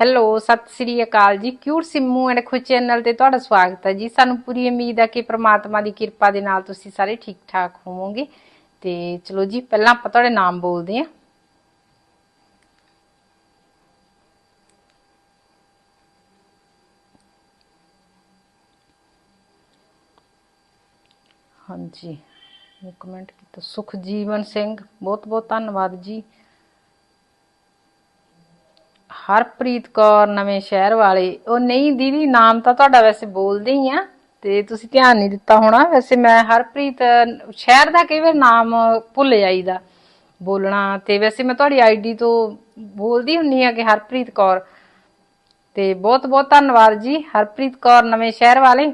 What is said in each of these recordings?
Hello, ਸਤਿ ਸ੍ਰੀ ਅਕਾਲ ਜੀ। ਕਿਊਟ ਸਿੰਮੂ ਐਂਡ ਖੁਸ਼ ਚੈਨਲ ਤੇ ਤੁਹਾਡਾ ਸਵਾਗਤ ਹੈ ਜੀ? ਸਾਨੂੰ ਪੂਰੀ ਉਮੀਦ ਹੈ ਕਿ ਪ੍ਰਮਾਤਮਾ ਦੀ ਕਿਰਪਾ ਦੇ ਨਾਲ ਤੁਸੀਂ ਸਾਰੇ ਠੀਕ ਠਾਕ ਹੋਵੋਗੇ। ਤੇ ਚਲੋ ਜੀ, ਪਹਿਲਾਂ ਆਪਾਂ ਤੁਹਾਡੇ ਨਾਮ ਬੋਲਦੇ ਹਾਂ। ਹਾਂਜੀ। ਕਮੈਂਟ ਕੀਤਾ ਸੁਖਜੀਵਨ ਸਿੰਘ। ਬਹੁਤ ਬਹੁਤ ਧੰਨਵਾਦ ਜੀ। ਹਰਪ੍ਰੀਤ ਕੌਰ ਨਵੇਂ ਸ਼ਹਿਰ ਵਾਲੇ, ਉਹ ਨਹੀਂ, ਦੀਦੀ ਨਾਮ ਤਾਂ ਤੁਹਾਡਾ ਵੈਸੇ ਬੋਲਦੇ ਹੀ ਆ, ਤੇ ਤੁਸੀਂ ਧਿਆਨ ਨਹੀਂ ਦਿੱਤਾ ਹੋਣਾ। ਵੈਸੇ ਮੈਂ ਹਰਪ੍ਰੀਤ, ਸ਼ਹਿਰ ਦਾ ਕਈ ਵਾਰ ਨਾਮ ਭੁੱਲ ਜਾਈਦਾ, ਬੋਲਣਾ, ਤੇ ਵੈਸੇ ਮੈਂ ਤੁਹਾਡੀ ਆਈਡੀ ਤੋਂ ਬੋਲਦੀ ਹੁੰਨੀ ਆ ਕਿ ਹਰਪ੍ਰੀਤ ਕੌਰ। ਤੇ ਬਹੁਤ ਬਹੁਤ ਧੰਨਵਾਦ ਜੀ, ਹਰਪ੍ਰੀਤ ਕੌਰ ਨਵੇਂ ਸ਼ਹਿਰ ਵਾਲੇ।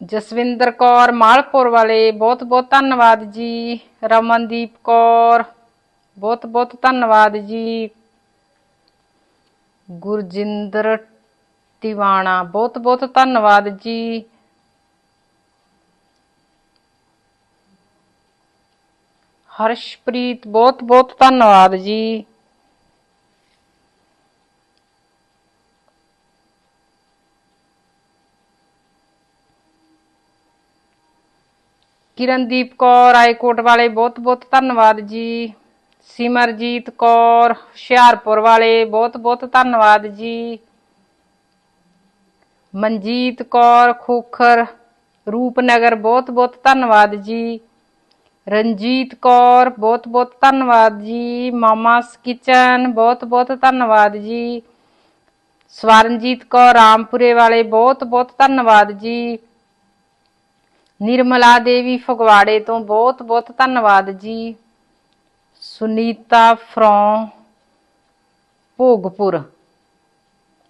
ਜਸਵਿੰਦਰ ਕੌਰ ਮਾਲਪੁਰ ਵਾਲੇ ਬਹੁਤ ਬਹੁਤ ਧੰਨਵਾਦ ਜੀ, ਰਮਨਦੀਪ ਕੌਰ। ਬਹੁਤ ਬਹੁਤ ਧੰਨਵਾਦ ਜੀ। ਗੁਰਜਿੰਦਰ ਟਿਵਾਣਾ, ਬਹੁਤ ਬਹੁਤ ਧੰਨਵਾਦ ਜੀ। ਹਰਸ਼ਪ੍ਰੀਤ, ਬਹੁਤ ਬਹੁਤ ਧੰਨਵਾਦ ਜੀ। ਕਿਰਨਦੀਪ ਕੌਰ ਆਈਕੋਟ ਵਾਲੇ, ਬਹੁਤ ਬਹੁਤ ਧੰਨਵਾਦ ਜੀ। ਸਿਮਰਜੀਤ ਕੌਰ, ਹੁਸ਼ਿਆਰਪੁਰ ਵਾਲੇ, ਬਹੁਤ ਬਹੁਤ ਧੰਨਵਾਦ ਜੀ। ਮਨਜੀਤ ਕੌਰ, ਖੋਖਰ, ਰੂਪਨਗਰ, ਬਹੁਤ ਬਹੁਤ ਧੰਨਵਾਦ ਜੀ। ਰਣਜੀਤ ਕੌਰ, ਬਹੁਤ ਬਹੁਤ ਧੰਨਵਾਦ ਜੀ। ਮਾਮਾਸ ਕਿਚਨ ਬਹੁਤ ਬਹੁਤ ਧੰਨਵਾਦ ਜੀ। ਸਵਰਨਜੀਤ ਕੌਰ, ਰਾਮਪੁਰੇ ਵਾਲੇ, ਬਹੁਤ ਬਹੁਤ ਧੰਨਵਾਦ ਜੀ। ਨਿਰਮਲਾ ਦੇਵੀ ਫਗਵਾੜੇ ਤੋਂ ਬਹੁਤ ਬਹੁਤ ਧੰਨਵਾਦ ਜੀ। ਸੁਨੀਤਾ ਫਰੋਂ ਭੋਗਪੁਰ।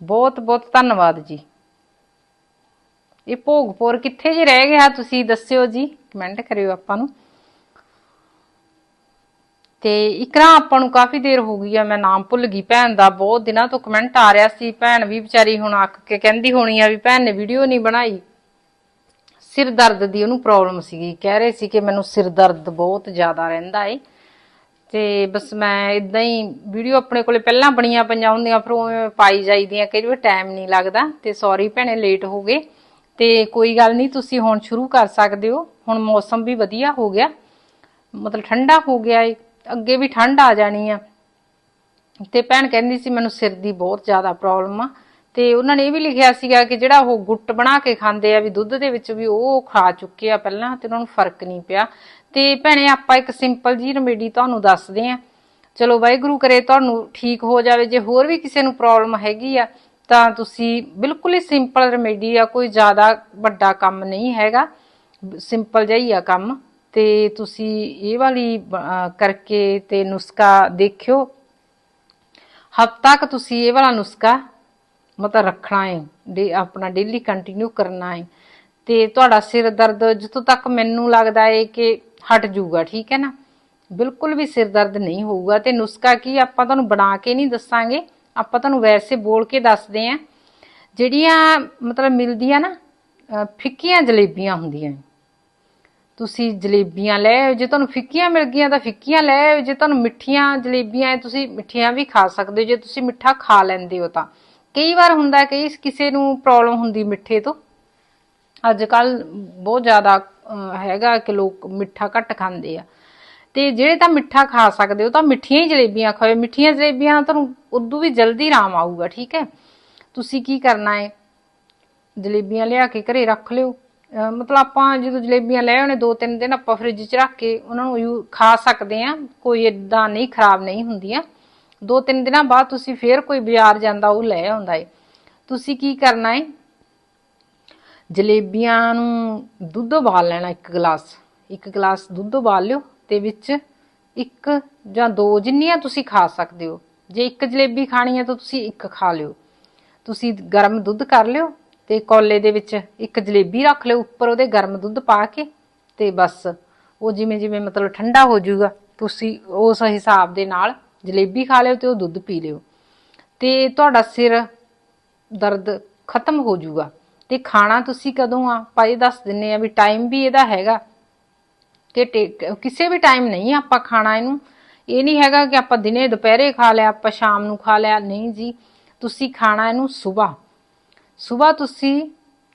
ਬਹੁਤ ਬਹੁਤ ਧੰਨਵਾਦ ਜੀ। ਇਹ ਭੋਗਪੁਰ ਕਿੱਥੇ ਜੀ ਰਹਿ ਗਿਆ, ਤੁਸੀਂ ਦੱਸਿਓ ਜੀ, ਕਮੈਂਟ ਕਰਿਓ ਆਪਾਂ ਨੂੰ। ਤੇ ਇਕਰਾ ਆਪਾਂ ਨੂੰ ਕਾਫੀ ਦੇਰ ਹੋ ਗਈ ਆ, ਮੈਂ ਨਾਮ ਭੁੱਲ ਗਈ ਭੈਣ ਦਾ, ਬਹੁਤ ਦਿਨਾਂ ਤੋਂ ਕਮੈਂਟ ਆ ਰਿਹਾ ਸੀ, ਭੈਣ ਵੀ ਵਿਚਾਰੀ ਹੁਣ ਅੱਕ ਕੇ ਕਹਿੰਦੀ ਹੋਣੀ ਆ ਵੀ ਭੈਣ ਨੇ ਵੀਡੀਓ ਨਹੀਂ ਬਣਾਈ। ਸਿਰ ਦਰਦ ਦੀ ਉਹਨੂੰ ਪ੍ਰੋਬਲਮ ਸੀਗੀ, ਕਹਿ ਰਹੇ ਸੀ ਕਿ ਮੈਨੂੰ ਸਿਰ ਦਰਦ ਬਹੁਤ ਜ਼ਿਆਦਾ ਰਹਿੰਦਾ ਏ। ਤੇ ਬਸ ਮੈਂ ਇਦਾਂ ਹੀ ਵੀਡੀਓ ਆਪਣੇ ਕੋਲੇ ਪਹਿਲਾਂ ਬਣੀਆਂ ਪਈਆਂ ਹੁੰਦੀਆਂ, ਫਿਰ ਉਵੇਂ ਪਾਈ ਜਾਈਦੀਆਂ, ਕਈ ਵਾਰ ਟਾਈਮ ਨਹੀਂ ਲੱਗਦਾ ਤੇ ਸੌਰੀ ਭੈਣੇ ਲੇਟ ਹੋ ਗਏ। ਤੇ ਕੋਈ ਗੱਲ ਨਹੀਂ, ਤੁਸੀਂ ਹੁਣ ਸ਼ੁਰੂ ਕਰ ਸਕਦੇ ਹੋ। ਹੁਣ ਮੌਸਮ ਵੀ ਵਧੀਆ ਹੋ ਗਿਆ। ਮਤਲਬ ਠੰਡਾ ਹੋ ਗਿਆ ਏ। ਅੱਗੇ ਵੀ ਠੰਡ ਆ ਜਾਣੀ ਆ। ਤੇ ਭੈਣ ਕਹਿੰਦੀ ਸੀ, ਮੈਨੂੰ ਸਿਰ ਦੀ ਬਹੁਤ ਜ਼ਿਆਦਾ ਪ੍ਰੋਬਲਮ ਆ। ਤੇ ਉਹਨਾਂ ਨੇ ਇਹ ਵੀ ਲਿਖਿਆ ਸੀਗਾ ਕਿ ਜਿਹੜਾ ਉਹ ਗੁੱਟ ਬਣਾ ਕੇ ਖਾਂਦੇ ਆ ਵੀ ਦੁੱਧ ਦੇ ਵਿੱਚ ਵੀ ਉਹ ਖਾ ਚੁੱਕੇ ਆ ਪਹਿਲਾਂ ਤੇ ਉਹਨਾਂ ਨੂੰ ਫ਼ਰਕ ਨਹੀਂ ਪਿਆ। ਤੇ ਭੈਣੇ ਆਪਾਂ ਇੱਕ ਸਿੰਪਲ ਜੀ ਰੈਮੇਡੀ ਤੁਹਾਨੂੰ ਦੱਸਦੇ ਆ। ਚਲੋ ਵਾਹਿਗੁਰੂ ਕਰੇ ਤੁਹਾਨੂੰ ਠੀਕ ਹੋ ਜਾਵੇ। ਜੇ ਹੋਰ ਵੀ ਕਿਸੇ ਨੂੰ ਪ੍ਰੋਬਲਮ ਹੈਗੀ ਆ, ਤਾਂ ਤੁਸੀਂ ਬਿਲਕੁਲ ਹੀ ਸਿੰਪਲ ਰੈਮੇਡੀ ਆ, ਕੋਈ ਜ਼ਿਆਦਾ ਵੱਡਾ ਕੰਮ ਨਹੀਂ ਹੈਗਾ। ਸਿੰਪਲ ਜਿਹਾ ਹੀ ਆ ਕੰਮ। ਤੇ ਤੁਸੀਂ ਇਹ ਵਾਲੀ ਕਰਕੇ ਤੇ ਨੁਸਖਾ ਦੇਖਿਓ। ਹਫ਼ਤਾ ਤੱਕ ਤੁਸੀਂ ਇਹ ਵਾਲਾ ਨੁਸਖਾ ਮਤਲਬ ਰੱਖਣਾ ਹੈ ਡੇ, ਆਪਣਾ ਡੇਲੀ ਕੰਟੀਨਿਊ ਕਰਨਾ ਹੈ ਤੇ ਤੁਹਾਡਾ ਸਿਰ ਦਰਦ ਜਿੱਥੋਂ ਤੱਕ ਮੈਨੂੰ ਲੱਗਦਾ ਹੈ ਕਿ ਹਟ ਜਾਊਗਾ ਠੀਕ ਹੈ ਨਾ? ਬਿਲਕੁਲ ਵੀ ਸਿਰ ਦਰਦ ਨਹੀਂ ਹੋਊਗਾ। ਤੇ ਨੁਸਖਾ ਕੀ ਆਪਾਂ ਤੁਹਾਨੂੰ ਬਣਾ ਕੇ ਨਹੀਂ ਦੱਸਾਂਗੇ? ਆਪਾਂ ਤੁਹਾਨੂੰ ਵੈਸੇ ਬੋਲ ਕੇ ਦੱਸਦੇ ਆਂ। ਜਿਹੜੀਆਂ ਮਤਲਬ ਮਿਲਦੀਆਂ ਨਾ ਫਿੱਕੀਆਂ ਜਲੇਬੀਆਂ ਹੁੰਦੀਆਂ ਤੁਸੀਂ ਜਲੇਬੀਆਂ ਲੈ ਜੇ ਤੁਹਾਨੂੰ ਫਿੱਕੀਆਂ ਮਿਲ ਗਈਆਂ ਤਾਂ ਫਿੱਕੀਆਂ ਲੈ ਜੇ ਤੁਹਾਨੂੰ ਮਿੱਠੀਆਂ ਜਲੇਬੀਆਂ ਹੈ ਤੁਸੀਂ ਮਿੱਠੀਆਂ ਵੀ ਖਾ ਸਕਦੇ ਹੋ। ਜੇ ਤੁਸੀਂ ਮਿੱਠਾ ਖਾ ਲੈਂਦੇ ਹੋ ਤਾਂ। ਕਈ ਵਾਰ ਹੁੰਦਾ ਕਈ ਕਿਸੇ ਨੂੰ ਪ੍ਰੋਬਲਮ ਹੁੰਦੀ ਮਿੱਠੇ ਤੋਂ। ਅੱਜ ਕੱਲ ਬਹੁਤ ਜ਼ਿਆਦਾ ਹੈਗਾ ਕਿ ਲੋਕ ਮਿੱਠਾ ਘੱਟ ਖਾਂਦੇ ਆ। ਤੇ ਜਿਹੜੇ ਤਾਂ ਮਿੱਠਾ ਖਾ ਸਕਦੇ ਹੋ, ਤਾਂ ਮਿੱਠੀਆਂ ਹੀ ਜਲੇਬੀਆਂ ਖਾਓ। ਮਿੱਠੀਆਂ ਜਲੇਬੀਆਂ ਤੁਹਾਨੂੰ ਉਦੋਂ ਵੀ ਜਲਦੀ ਆਰਾਮ ਆਊਗਾ, ਠੀਕ ਹੈ? ਤੁਸੀਂ ਕੀ ਕਰਨਾ ਹੈ ਜਲੇਬੀਆਂ ਲਿਆ ਕੇ ਘਰੇ ਰੱਖ ਲਿਓ। ਮਤਲਬ ਆਪਾਂ ਜਦੋਂ ਜਲੇਬੀਆਂ ਲੈ ਆਉਣੇ ਦੋ ਤਿੰਨ ਦਿਨ ਆਪਾਂ ਫ੍ਰਿਜ 'ਚ ਰੱਖ ਕੇ ਉਹਨਾਂ ਨੂੰ ਯੂ- ਖਾ ਸਕਦੇ ਆ ਕੋਈ ਇਦਾਂ ਨਹੀਂ, ਖਰਾਬ ਨਹੀਂ ਹੁੰਦੀਆਂ। ਦੋ ਤਿੰਨ ਦਿਨਾਂ ਬਾਅਦ ਤੁਸੀਂ ਫੇਰ ਕੋਈ ਬਾਜ਼ਾਰ ਜਾਂਦਾ, ਉਹ ਲੈ ਆਉਂਦਾ ਏ। ਤੁਸੀਂ ਕੀ ਕਰਨਾ ਏ? ਜਲੇਬੀਆਂ ਨੂੰ ਦੁੱਧ ਉਬਾਲ ਲੈਣਾ ਇੱਕ ਗਲਾਸ। ਇੱਕ ਗਲਾਸ ਦੁੱਧ ਉਬਾਲ ਲਿਓ ਤੇ ਵਿੱਚ ਇੱਕ ਜਾਂ ਦੋ ਜਿੰਨੀਆਂ ਤੁਸੀਂ ਖਾ ਸਕਦੇ ਹੋ। ਜੇ ਇੱਕ ਜਲੇਬੀ ਖਾਣੀ ਹੈ ਤਾਂ ਤੁਸੀਂ ਇੱਕ ਖਾ ਲਿਓ। ਤੁਸੀਂ ਗਰਮ ਦੁੱਧ ਕਰ ਲਿਓ ਤੇ ਕੋਲੇ ਦੇ ਵਿੱਚ ਇੱਕ ਜਲੇਬੀ ਰੱਖ ਲਿਓ, ਉੱਪਰ ਉਹਦੇ ਗਰਮ ਦੁੱਧ ਪਾ ਕੇ ਤੇ ਬਸ। ਉਹ ਜਿਵੇਂ ਜਿਵੇਂ ਮਤਲਬ ਠੰਡਾ ਹੋ ਜਾਊਗਾ, ਤੁਸੀਂ ਉਸ ਹਿਸਾਬ ਦੇ ਨਾਲ ਜਲੇਬੀ ਖਾ ਲਿਓ ਤੇ ਉਹ ਦੁੱਧ ਪੀ ਲਿਓ। ਤੇ ਤੁਹਾਡਾ ਸਿਰ ਦਰਦ ਖਤਮ ਹੋ ਜਾਊਗਾ। ਤੇ ਖਾਣਾ ਤੁਸੀਂ ਕਦੋਂ ਆ? ਪਾਈ ਦੱਸ ਦਿੰਨੇ ਆ ਵੀ ਟਾਈਮ ਵੀ ਇਹਦਾ ਹੈਗਾ। ਕਿ ਕਿਸੇ ਵੀ ਟਾਈਮ ਨਹੀਂ ਆਪਾਂ ਖਾਣਾ ਇਹਨੂੰ। ਇਹ ਨਹੀਂ ਹੈਗਾ ਕਿ ਆਪਾਂ ਦਿਨੇ ਦੁਪਹਿਰੇ ਖਾ ਲਿਆ, ਆਪਾਂ ਸ਼ਾਮ ਨੂੰ ਖਾ ਲਿਆ। ਨਹੀਂ ਜੀ, ਤੁਸੀਂ ਖਾਣਾ ਇਹਨੂੰ ਸਵੇਰ ਸਵੇਰ ਤੁਸੀਂ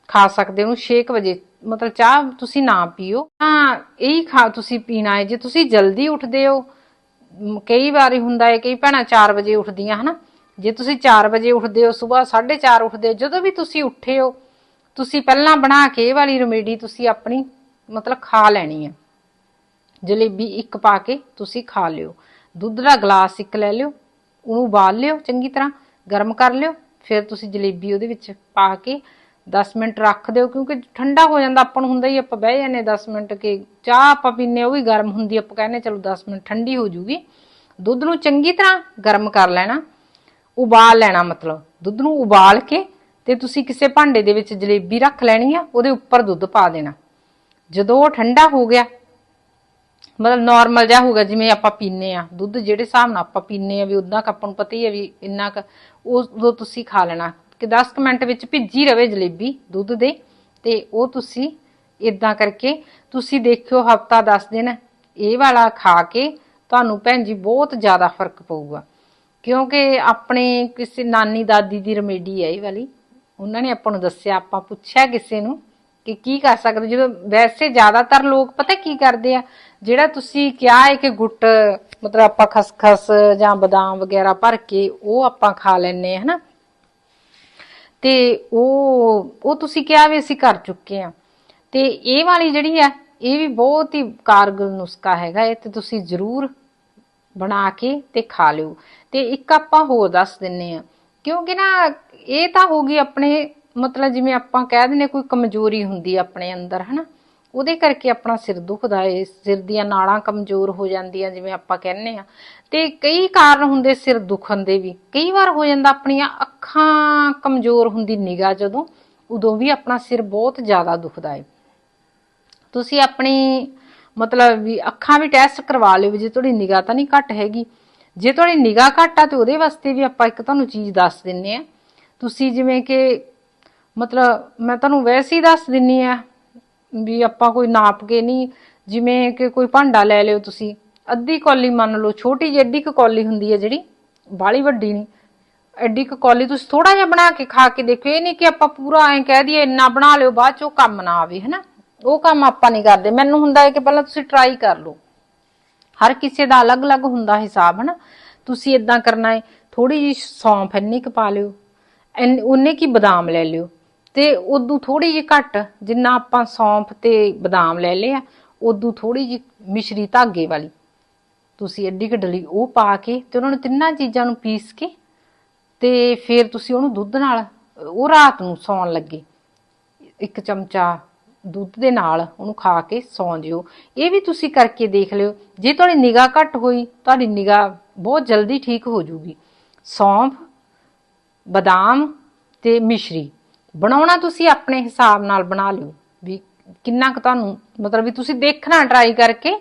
ਖਾ ਸਕਦੇ ਹੋ 6 ਵਜੇ। ਮਤਲਬ ਚਾਹ ਤੁਸੀਂ ਨਾ ਪੀਓ। ਤਾਂ ਇਹੀ ਖਾ ਤੁਸੀਂ ਪੀਣਾ ਹੈ। ਜੇ ਤੁਸੀਂ ਜਲਦੀ ਉੱਠਦੇ ਹੋ ਮ, ਕਈ ਵਾਰੀ ਹੁੰਦਾ ਹੈ ਕਈ ਭੈਣਾਂ 4 ਵਜੇ ਉੱਠਦੀਆਂ ਹਨਾ? ਜੇ ਤੁਸੀਂ 4 ਵਜੇ ਉੱਠਦੇ ਹੋ ਸਵੇਰ 4:30 ਉੱਠਦੇ ਹੋ ਜਦੋਂ ਵੀ ਤੁਸੀਂ ਉੱਠੇ ਹੋ ਤੁਸੀਂ ਪਹਿਲਾਂ ਬਣਾ ਕੇ ਇਹ ਵਾਲੀ ਰੈਮੇਡੀ ਤੁਸੀਂ ਆਪਣੀ ਮਤਲਬ ਖਾ ਲੈਣੀ ਹੈ ਜਲੇਬੀ ਇੱਕ ਪਾ ਕੇ ਤੁਸੀਂ ਖਾ ਲਿਓ। ਦੁੱਧ ਦਾ ਗਲਾਸ ਇੱਕ ਲੈ ਲਿਓ ਉਹਨੂੰ ਉਬਾਲ ਲਿਓ ਚੰਗੀ ਤਰ੍ਹਾਂ ਗਰਮ ਕਰ ਲਿਓ ਫਿਰ ਤੁਸੀਂ ਜਲੇਬੀ ਉਹਦੇ ਵਿੱਚ ਪਾ ਕੇ 10 ਮਿੰਟ ਰੱਖ ਦਿਓ, ਕਿਉਂਕਿ ਠੰਡਾ ਹੋ ਜਾਂਦਾ, ਆਪਾਂ ਨੂੰ ਹੁੰਦਾ ਹੀ ਆਪਾਂ ਬਹਿ ਜਾਂਦੇ 10 ਮਿੰਟ ਕਿ ਚਾਹ ਆਪਾਂ ਪੀਨੇ ਉਹ ਵੀ ਗਰਮ ਹੁੰਦੀ ਆਪਾਂ ਕਹਿੰਦੇ ਚਲੋ 10 ਮਿੰਟ ਠੰਡੀ ਹੋ ਜੂਗੀ। ਦੁੱਧ ਨੂੰ ਚੰਗੀ ਤਰ੍ਹਾਂ ਗਰਮ ਕਰ ਲੈਣਾ, ਉਬਾਲ ਲੈਣਾ ਮਤਲਬ, ਦੁੱਧ ਨੂੰ ਉਬਾਲ ਕੇ ਤੇ ਤੁਸੀਂ ਕਿਸੇ ਭਾਂਡੇ ਦੇ ਵਿੱਚ ਜਲੇਬੀ ਰੱਖ ਲੈਣੀ ਆ, ਉਹਦੇ ਉੱਪਰ ਦੁੱਧ ਪਾ ਦੇਣਾ। ਜਦੋਂ ਉਹ ਠੰਡਾ ਹੋ ਗਿਆ, ਮਤਲਬ ਨਾਰਮਲ ਜਿਹਾ ਹੋਊਗਾ ਜਿਵੇਂ ਆਪਾਂ ਪੀਨੇ ਆ ਦੁੱਧ ਜਿਹੜੇ ਹਿਸਾਬ ਨਾਲ ਆਪਾਂ ਪੀਨੇ ਆ ਵੀ ਉਦਾਂ ਕ ਆਪਾਂ ਨੂੰ ਪਤਾ ਹੀ ਹੈ ਵੀ ਇੰਨਾ ਕ ਉਹ ਉਦੋਂ ਤੁਸੀਂ ਖਾ ਲੈਣਾ। ਕਿ 10 ਕੁ ਮਿੰਟ ਵਿੱਚ ਭਿੱਜੀ ਰਵੇ ਜਲੇਬੀ, ਦੁੱਧ ਦੇ, ਤੇ ਉਹ ਤੁਸੀਂ ਇਦਾਂ ਕਰਕੇ ਤੁਸੀਂ ਦੇਖਿਓ ਹਫਤਾ 10 ਦਿਨ ਇਹ ਵਾਲਾ ਖਾ ਕੇ ਤੁਹਾਨੂੰ ਭੈਣ ਜੀ ਬਹੁਤ ਜ਼ਿਆਦਾ ਫ਼ਰਕ ਪਊਗਾ। ਕਿਉਂਕਿ ਆਪਣੇ ਕਿਸੇ ਨਾਨੀ ਦਾਦੀ ਦੀ ਰਮੇਡੀ ਹੈ ਇਹ ਵਾਲੀ। ਉਹਨਾਂ ਨੇ ਆਪਾਂ ਨੂੰ ਦੱਸਿਆ, ਆਪਾਂ ਪੁੱਛਿਆ ਕਿਸੇ ਨੂੰ ਕਿ ਕੀ ਕਰ ਸਕਦੇ। ਜਦੋਂ ਵੈਸੇ ਜ਼ਿਆਦਾਤਰ ਲੋਕ ਪਤਾ ਕੀ ਕਰਦੇ ਆ, ਜਿਹੜਾ ਤੁਸੀਂ ਕਿਹਾ ਹੈ ਕਿ ਗੁੱਟ, ਮਤਲਬ ਆਪਾਂ ਖਸਖਸ ਜਾਂ ਬਦਾਮ ਵਗੈਰਾ ਭਰ ਕੇ ਉਹ ਆਪਾਂ ਖਾ ਲੈਨੇ ਆ, ਹਨਾ? ਤੇ ਉਹ ਉਹ ਤੁਸੀਂ ਕਿਹਾ ਵੀ ਅਸੀਂ ਕਰ ਚੁੱਕੇ ਆ ਤੇ ਇਹ ਵਾਲੀ ਜਿਹੜੀ ਆ ਇਹ ਵੀ ਬਹੁਤ ਹੀ ਕਾਰਗਰ ਨੁਸਖਾ ਹੈਗਾ, ਇਹ ਤੇ ਤੁਸੀਂ ਜ਼ਰੂਰ ਬਣਾ ਕੇ ਤੇ ਖਾ ਲਿਓ। ਤੇ ਇੱਕ ਆਪਾਂ ਹੋਰ ਦੱਸ ਦਿੰਨੇ ਆ ਕਿਉਂਕਿ ਨਾ ਇਹ ਤਾਂ ਹੋ ਗਈ ਆਪਣੇ, ਮਤਲਬ ਜਿਵੇਂ ਆਪਾਂ ਕਹਿ ਦਿੰਨੇ ਕੋਈ ਕਮਜ਼ੋਰੀ ਹੁੰਦੀ ਆਪਣੇ ਅੰਦਰ, ਹਨਾ? ਉਹਦੇ ਕਰਕੇ ਆਪਣਾ ਸਿਰ ਦੁਖਦਾ ਏ, ਸਿਰ ਦੀਆਂ ਨਾੜਾਂ ਕਮਜ਼ੋਰ ਹੋ ਜਾਂਦੀਆਂ ਜਿਵੇਂ ਆਪਾਂ ਕਹਿੰਨੇ ਆ। ਤੇ ਕਈ ਕਾਰਨ ਹੁੰਦੇ ਸਿਰ ਦੁਖਣ ਦੇ ਵੀ। ਕਈ ਵਾਰ ਹੋ ਜਾਂਦਾ ਆਪਣੀਆਂ ਅੱਖਾਂ ਕਮਜ਼ੋਰ ਹੁੰਦੀ ਨਿਗਾਹ ਜਦੋਂ, ਉਦੋਂ ਵੀ ਆਪਣਾ ਸਿਰ ਬਹੁਤ ਜ਼ਿਆਦਾ ਦੁਖਦਾ ਏ। ਤੁਸੀਂ ਆਪਣੀ ਮਤਲਬ ਵੀ ਅੱਖਾਂ ਵੀ ਟੈਸਟ ਕਰਵਾ ਲਿਓ ਜੇ ਤੁਹਾਡੀ ਨਿਗਾਹ ਤਾਂ ਨਹੀਂ ਘੱਟ ਹੈਗੀ। ਜੇ ਤੁਹਾਡੀ ਨਿਗਾਹ ਘੱਟ ਆ ਤੇ ਉਹਦੇ ਵਾਸਤੇ ਵੀ ਆਪਾਂ ਇੱਕ ਤੁਹਾਨੂੰ ਚੀਜ਼ ਦੱਸ ਦਿੰਨੇ ਆ। ਤੁਸੀਂ ਜਿਵੇਂ ਕਿ ਮਤਲਬ ਮੈਂ ਤੁਹਾਨੂੰ ਵੈਸੇ ਹੀ ਦੱਸ ਦਿੰਨੀ ਆ ਵੀ ਆਪਾਂ ਕੋਈ ਨਾਪ ਕੇ ਨਹੀਂ, ਜਿਵੇਂ ਕਿ ਕੋਈ ਭਾਂਡਾ ਲੈ ਲਿਓ ਤੁਸੀਂ। ਅੱਧੀ ਕੌਲੀ ਮੰਨ ਲਓ, ਛੋਟੀ ਜਿਹੀ ਅੱਧੀ ਕੁ ਕੌਲੀ ਹੁੰਦੀ ਹੈ ਜਿਹੜੀ ਬਾਲੀ ਵੱਡੀ ਨਹੀਂ। ਐਡੀ ਕੁ ਕੌਲੀ ਤੁਸੀਂ ਥੋੜਾ ਜਿਹਾ ਬਣਾ ਕੇ ਖਾ ਕੇ ਦੇਖਿਓ ਇਹ ਨਹੀਂ ਕਿ ਆਪਾਂ ਪੂਰਾ ਐਂ ਕਹਿ ਦਈਏ, ਇੰਨਾ ਬਣਾ ਲਿਓ, ਬਾਅਦ ਚ ਕੰਮ ਨਾ ਆਵੇ, ਹਨਾ? ਉਹ ਕੰਮ ਆਪਾਂ ਨਹੀਂ ਕਰਦੇ। ਮੈਨੂੰ ਹੁੰਦਾ ਹੈ ਕਿ ਪਹਿਲਾਂ ਤੁਸੀਂ ਟਰਾਈ ਕਰ ਲਓ। ਹਰ ਕਿਸੇ ਦਾ ਅਲੱਗ-ਅਲੱਗ ਹੁੰਦਾ ਹਿਸਾਬ, ਹਨਾ? ਤੁਸੀਂ ਇਦਾਂ ਕਰਨਾ ਹੈ ਥੋੜੀ ਜਿਹੀ ਸੌਂਫ ਇੰਨੀ ਕੁ ਪਾ ਲਿਓ। ਇੰਨ- ਕੀ ਬਦਾਮ ਲੈ ਲਿਓ? ਤੇ ਉਦੋਂ ਥੋੜੀ ਜਿਹੀ ਘੱਟ, ਜਿੰਨਾ ਆਪਾਂ ਸੌਂਫ ਤੇ ਬਦਾਮ ਲੈ ਲਿਆ ਉਦੋਂ ਥੋੜੀ ਜਿਹੀ ਮਿਸ਼ਰੀ ਧਾਗੇ ਵਾਲੀ। ਤੁਸੀਂ ਐਡੀ ਕੁ ਡਲੀ ਉਹ ਪਾ ਕੇ ਤੇ ਉਹਨਾਂ ਨੂੰ ਤਿੰਨਾਂ ਚੀਜ਼ਾਂ ਨੂੰ ਪੀਸ ਕੇ ਤੇ ਫਿਰ ਤੁਸੀਂ ਉਹਨੂੰ ਦੁੱਧ ਨਾਲ, ਉਹ ਰਾਤ ਨੂੰ ਸੌਣ ਲੱਗੇ। ਇੱਕ ਚਮਚਾ ਦੁੱਧ ਦੇ ਨਾਲ ਉਹਨੂੰ ਖਾ ਕੇ ਸੌਂ ਜਿਓ। ਇਹ ਵੀ ਤੁਸੀਂ ਕਰਕੇ ਦੇਖ ਲਿਓ। ਜੇ ਤੁਹਾਡੀ ਨਿਗਾਹ ਘੱਟ ਹੋਈ, ਤੁਹਾਡੀ ਨਿਗਾਹ ਬਹੁਤ ਜਲਦੀ ਠੀਕ ਹੋ ਜੂਗੀ। ਸੌਂਫ, ਬਦਾਮ ਤੇ ਮਿਸ਼ਰੀ। ਬਣਾਉਣਾ ਤੁਸੀਂ ਆਪਣੇ ਹਿਸਾਬ ਨਾਲ ਬਣਾ ਲਿਓ। ਵੀ ਕਿੰਨਾ ਕੁ ਤੁਹਾਨੂੰ, ਮਤਲਬ ਵੀ ਤੁਸੀਂ ਦੇਖਣਾ ਟਰਾਈ ਕਰਕੇ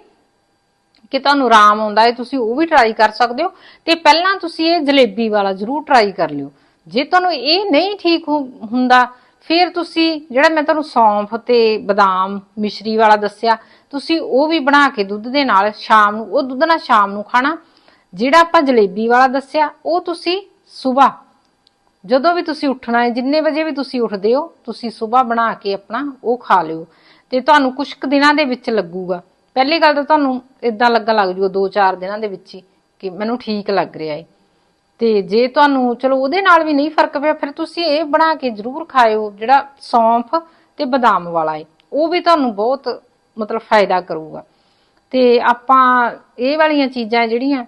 ਕਿ ਤੁਹਾਨੂੰ ਆਰਾਮ ਆਉਂਦਾ ਹੈ, ਤੁਸੀਂ ਉਹ ਵੀ ਟਰਾਈ ਕਰ ਸਕਦੇ ਹੋ। ਤੇ ਪਹਿਲਾਂ ਤੁਸੀਂ ਇਹ ਜਲੇਬੀ ਵਾਲਾ ਜ਼ਰੂਰ ਟਰਾਈ ਕਰ ਲਿਓ। ਜੇ ਤੁਹਾਨੂੰ ਇਹ ਨਹੀਂ ਠੀਕ ਹੁੰਦਾ, ਫਿਰ ਤੁਸੀਂ ਜਿਹੜਾ ਮੈਂ ਤੁਹਾਨੂੰ ਸੌਂਫ ਤੇ ਬਦਾਮ, ਮਿਸ਼ਰੀ ਵਾਲਾ ਦੱਸਿਆ, ਤੁਸੀਂ ਉਹ ਵੀ ਬਣਾ ਕੇ ਦੁੱਧ ਦੇ ਨਾਲ ਸ਼ਾਮ ਨੂੰ, ਉਹ ਦੁੱਧ ਨਾਲ ਸ਼ਾਮ ਨੂੰ ਖਾਣਾ। ਜਿਹੜਾ ਆਪਾਂ ਜਲੇਬੀ ਵਾਲਾ ਦੱਸਿਆ, ਉਹ ਤੁਸੀਂ ਸਵੇਰ ਜਦੋਂ ਵੀ ਤੁਸੀਂ ਉੱਠਣਾ ਹੈ, ਜਿੰਨੇ ਵਜੇ ਵੀ ਤੁਸੀਂ ਉੱਠਦੇ ਹੋ, ਤੁਸੀਂ ਸਵੇਰ ਬਣਾ ਕੇ ਆਪਣਾ ਉਹ ਖਾ ਲਿਓ। ਤੇ ਤੁਹਾਨੂੰ ਕੁਝ ਕੁ ਦਿਨਾਂ ਦੇ ਵਿੱਚ ਲੱਗੂਗਾ। ਪਹਿਲੀ ਗੱਲ ਤਾਂ ਤੁਹਾਨੂੰ ਇਦਾਂ ਲੱਗਣ ਲੱਗ ਜੂਗਾ 2-4 ਦਿਨਾਂ ਦੇ ਵਿੱਚ ਹੀ, ਕਿ ਮੈਨੂੰ ਠੀਕ ਲੱਗ ਰਿਹਾ ਹੈ। ਤੇ ਜੇ ਤੁਹਾਨੂੰ, ਚਲੋ ਉਹਦੇ ਨਾਲ ਵੀ ਨਹੀਂ ਫ਼ਰਕ ਪਿਆ, ਫਿਰ ਤੁਸੀਂ ਇਹ ਬਣਾ ਕੇ ਜ਼ਰੂਰ ਖਾਇਓ, ਜਿਹੜਾ ਸੌਂਫ ਤੇ ਬਦਾਮ ਵਾਲਾ ਹੈ। ਉਹ ਵੀ ਤੁਹਾਨੂੰ ਬਹੁਤ ਮਤਲਬ ਫਾਇਦਾ ਕਰੂਗਾ। ਤੇ ਆਪਾਂ ਇਹ ਵਾਲੀਆਂ ਚੀਜ਼ਾਂ ਜਿਹੜੀਆਂ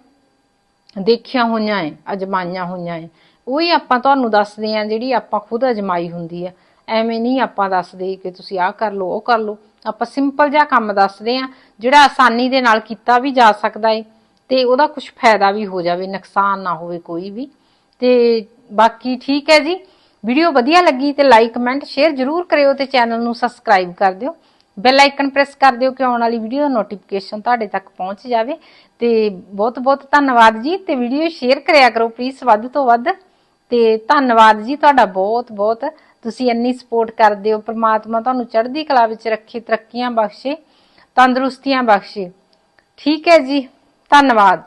ਦੇਖੀਆਂ ਹੋਈਆਂ ਐ ਅਜਮਾਈਆਂ ਹੋਈਆਂ ਐ ਉਹੀ ਆਪਾਂ ਤੁਹਾਨੂੰ ਦੱਸਦੇ ਆ ਜਿਹੜੀ ਆਪਾਂ ਖੁਦ ਅਜਮਾਈ ਹੁੰਦੀ ਆ। ਐਵੇਂ ਨਹੀਂ ਆਪਾਂ ਦੱਸਦੇ ਕਿ ਤੁਸੀਂ ਆਹ ਕਰ ਲਓ, ਉਹ ਕਰ ਲਓ। ਆਪਾਂ ਸਿੰਪਲ ਜਿਹਾ ਕੰਮ ਦੱਸਦੇ ਆ ਜਿਹੜਾ ਆਸਾਨੀ ਦੇ ਨਾਲ ਕੀਤਾ ਵੀ ਜਾ ਸਕਦਾ ਏ ਤੇ ਉਹਦਾ ਕੁਝ ਫਾਇਦਾ ਵੀ ਹੋ ਜਾਵੇ, ਨੁਕਸਾਨ ਨਾ ਹੋਵੇ ਕੋਈ ਵੀ। ਤੇ ਬਾਕੀ ਠੀਕ ਹੈ ਜੀ। ਵੀਡੀਓ ਵਧੀਆ ਲੱਗੀ ਤੇ ਲਾਈਕ ਕਮੈਂਟ ਸ਼ੇਅਰ ਜਰੂਰ ਕਰਿਓ ਤੇ ਚੈਨਲ ਨੂੰ ਸਬਸਕ੍ਰਾਈਬ ਕਰ ਦਿਓ। ਬੈਲ ਆਈਕਨ ਪ੍ਰੈਸ ਕਰ ਦਿਓ ਕਿ ਆਉਣ ਵਾਲੀ ਵੀਡੀਓ ਦਾ ਨੋਟੀਫਿਕੇਸ਼ਨ ਤੁਹਾਡੇ ਤੱਕ ਪਹੁੰਚ ਜਾਵੇ। ਤੇ ਬਹੁਤ ਬਹੁਤ ਧੰਨਵਾਦ ਜੀ। ਤੇ ਵੀਡੀਓ ਸ਼ੇਅਰ ਕਰਿਆ ਕਰੋ ਪਲੀਜ਼ ਵੱਧ ਤੋਂ ਵੱਧ। ਤੇ ਧੰਨਵਾਦ ਜੀ ਤੁਹਾਡਾ ਬਹੁਤ ਬਹੁਤ। ਤੁਸੀਂ ਇੰਨੀ ਸਪੋਰਟ ਕਰਦੇ ਹੋ, ਪ੍ਰਮਾਤਮਾ ਤੁਹਾਨੂੰ ਚੜ੍ਹਦੀ ਕਲਾ ਵਿੱਚ ਰੱਖੇ, ਤਰੱਕੀਆਂ ਬਖਸ਼ੇ, ਤੰਦਰੁਸਤੀਆਂ ਬਖਸ਼ੇ। ਠੀਕ ਹੈ ਜੀ, ਧੰਨਵਾਦ।